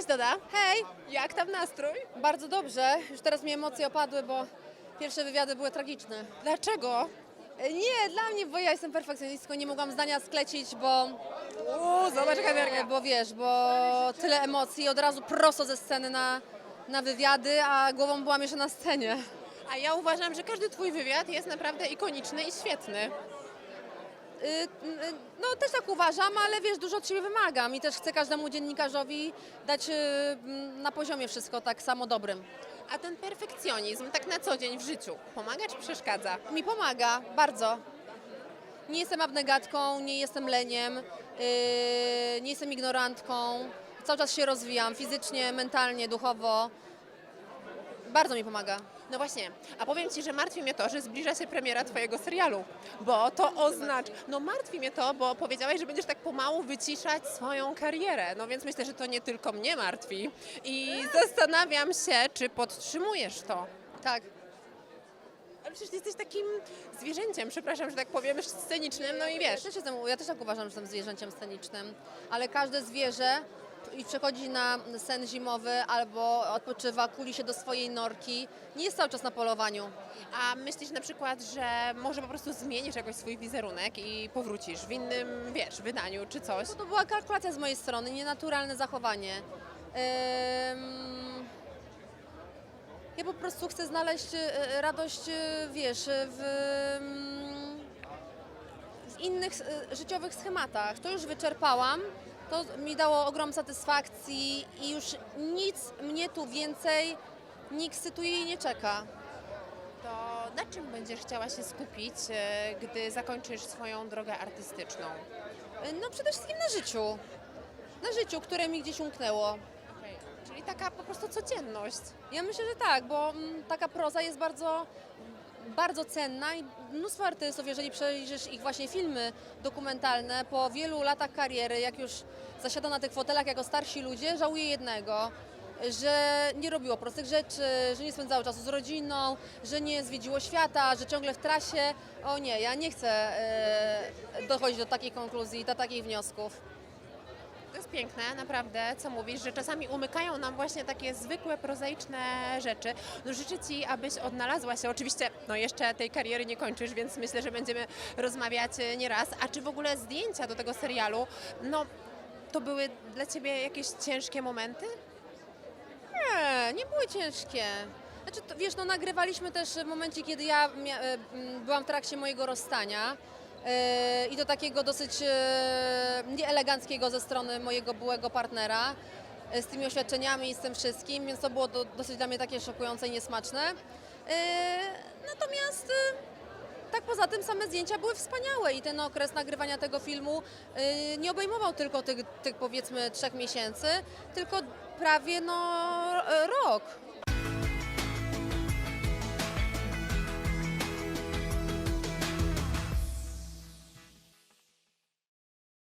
Cześć Doda, Hej, jak tam nastrój? bardzo dobrze. Już teraz mi emocje opadły, bo pierwsze wywiady były tragiczne. Dlaczego? Nie, dla mnie, bo ja jestem perfekcjonistką, nie mogłam zdania sklecić, bo, Uuu, zobacz jaka energia. bo wiesz, bo tyle emocji, od razu prosto ze sceny na, na wywiady, a głową byłam jeszcze na scenie. A ja uważam, że każdy twój wywiad jest naprawdę ikoniczny i świetny. Y, y, No też tak uważam, ale wiesz, dużo od siebie wymagam i też chcę każdemu dziennikarzowi dać y, m, na poziomie wszystko tak samo dobrym. A ten perfekcjonizm tak na co dzień w życiu pomaga czy przeszkadza? Mi pomaga, bardzo. Nie jestem abnegatką, nie jestem leniem, nie jestem ignorantką. Cały czas się rozwijam fizycznie, mentalnie, duchowo. Bardzo mi pomaga. No właśnie, a powiem Ci, że martwi mnie to, że zbliża się premiera Twojego serialu, bo to oznacza, no martwi mnie to, bo powiedziałaś, że będziesz tak pomału wyciszać swoją karierę, no więc myślę, że to nie tylko mnie martwi i zastanawiam się, czy podtrzymujesz to. Tak. Ale przecież ty jesteś takim zwierzęciem, przepraszam, że tak powiem, scenicznym, no i Ja wiesz, też, jestem, ja też tak uważam, że jestem zwierzęciem scenicznym, ale każde zwierzę i przechodzi na sen zimowy albo odpoczywa, kuli się do swojej norki, nie jest cały czas na polowaniu. A myślisz na przykład, że może po prostu zmienisz jakoś swój wizerunek i powrócisz w innym, wiesz, wydaniu czy coś? No to była kalkulacja z mojej strony, nienaturalne zachowanie. Ym, Ja po prostu chcę znaleźć e, radość, e, wiesz, w, mm, w innych e, życiowych schematach. To już wyczerpałam, to mi dało ogrom satysfakcji i już nic mnie tu więcej nie ekscytuje i nie czeka. To na czym będziesz chciała się skupić, e, gdy zakończysz swoją drogę artystyczną? E, No przede wszystkim na życiu. Na życiu, które mi gdzieś umknęło. Czyli taka po prostu codzienność. Ja myślę, że tak, bo mm, taka proza jest bardzo, bardzo cenna i mnóstwo artystów, jeżeli przejrzysz ich właśnie filmy dokumentalne, po wielu latach kariery, jak już zasiada na tych fotelach jako starsi ludzie, żałuje jednego, że nie robiło prostych rzeczy, że nie spędzało czasu z rodziną, że nie zwiedziło świata, że ciągle w trasie. O nie, ja nie chcę e, dochodzić do takiej konkluzji, do takich wniosków. To jest piękne, naprawdę, co mówisz, że czasami umykają nam właśnie takie zwykłe, prozaiczne rzeczy. No życzę Ci, abyś odnalazła się, oczywiście, no jeszcze tej kariery nie kończysz, więc myślę, że będziemy rozmawiać e, nieraz. A czy w ogóle zdjęcia do tego serialu, no to były dla Ciebie jakieś ciężkie momenty? Nie, nie były ciężkie. Znaczy, to, wiesz, no nagrywaliśmy też w momencie, kiedy ja mia- e, byłam w trakcie mojego rozstania i do takiego dosyć e, nieeleganckiego ze strony mojego byłego partnera e, z tymi oświadczeniami i z tym wszystkim, więc to było do, dosyć dla mnie takie szokujące i niesmaczne. E, natomiast e, tak poza tym same zdjęcia były wspaniałe i ten okres nagrywania tego filmu nie obejmował tylko tych, tych powiedzmy trzech miesięcy, tylko prawie no e, rok.